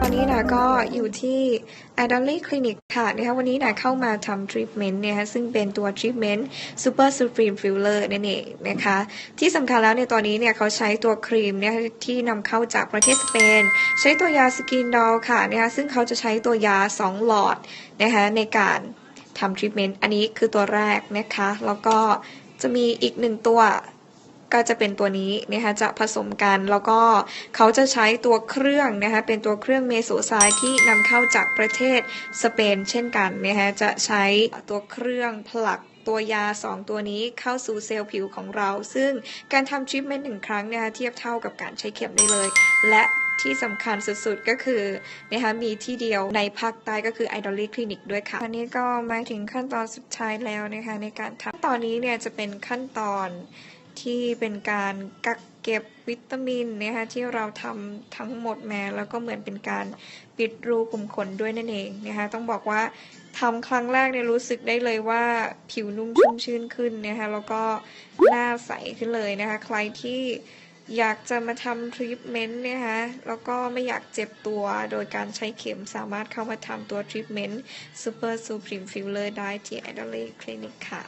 ตอนนี้นะก็อยู่ที่ a d a l y Clinic ค่ะนะคะวันนี้นะเข้ามาทำทรีทเมนต์นะคะซึ่งเป็นตัวทรีทเมนต์ Super Supreme Filler นั่นเองนะคะที่สำคัญแล้วในตอนนี้เนี่ยเขาใช้ตัวครีมเนี่ยที่นำเข้าจากประเทศสเปน ใช้ตัวยาสกินดอลค่ะนะคะซึ่งเขาจะใช้ตัวยา 2 หลอดนะคะในการทำทรีทเมนต์อันนี้คือตัวแรกนะคะแล้วก็จะมีอีกหนึ่งตัว ก็จะเป็นตัวนี้นะคะจะผสมกันแล้วก็เขาจะใช้ตัวเครื่องนะคะเป็นตัวเครื่องเมโซไซด์ที่นำเข้าจากประเทศสเปนเช่นกันนะคะจะใช้ตัวเครื่องผลักตัวยา 2 ตัวนี้เข้าสู่เซลล์ผิวของเรา ซึ่งการทำทรีทเมนต์หนึ่งครั้งนะคะเทียบเท่ากับการใช้เข็มได้เลย และที่สำคัญสุดๆก็คือนะคะมีที่เดียวในภาคใต้ก็คือ i d o l y Clinic ด้วยค่ะ อันนี้ก็มาถึงขั้นตอนสุดท้ายแล้วนะคะในการทำตอนนี้เนี่ยจะเป็นขั้นตอน ที่เป็นการกักเก็บวิตามินนะคะที่เราทำทั้งหมดแมาแล้วก็เหมือนเป็นการปิดรูขุมขนด้วยนั่นเองนะคะต้องบอกว่าทำครั้งแรกเนี่ยรู้สึกได้เลยว่าผิวนุ่มชุ่มชื่นขึ้นนะคะแล้วก็หน้าใสขึ้นเลยนะคะ ใครที่อยากจะมาทำทรีทเมนต์นะคะแล้วก็ไม่อยากเจ็บตัวโดยการใช้เข็มสามารถเข้ามาทำตัวทรีทเมนต์ Super Supreme Filler ได้ที่ a d e l a i d Clinic ค่ะ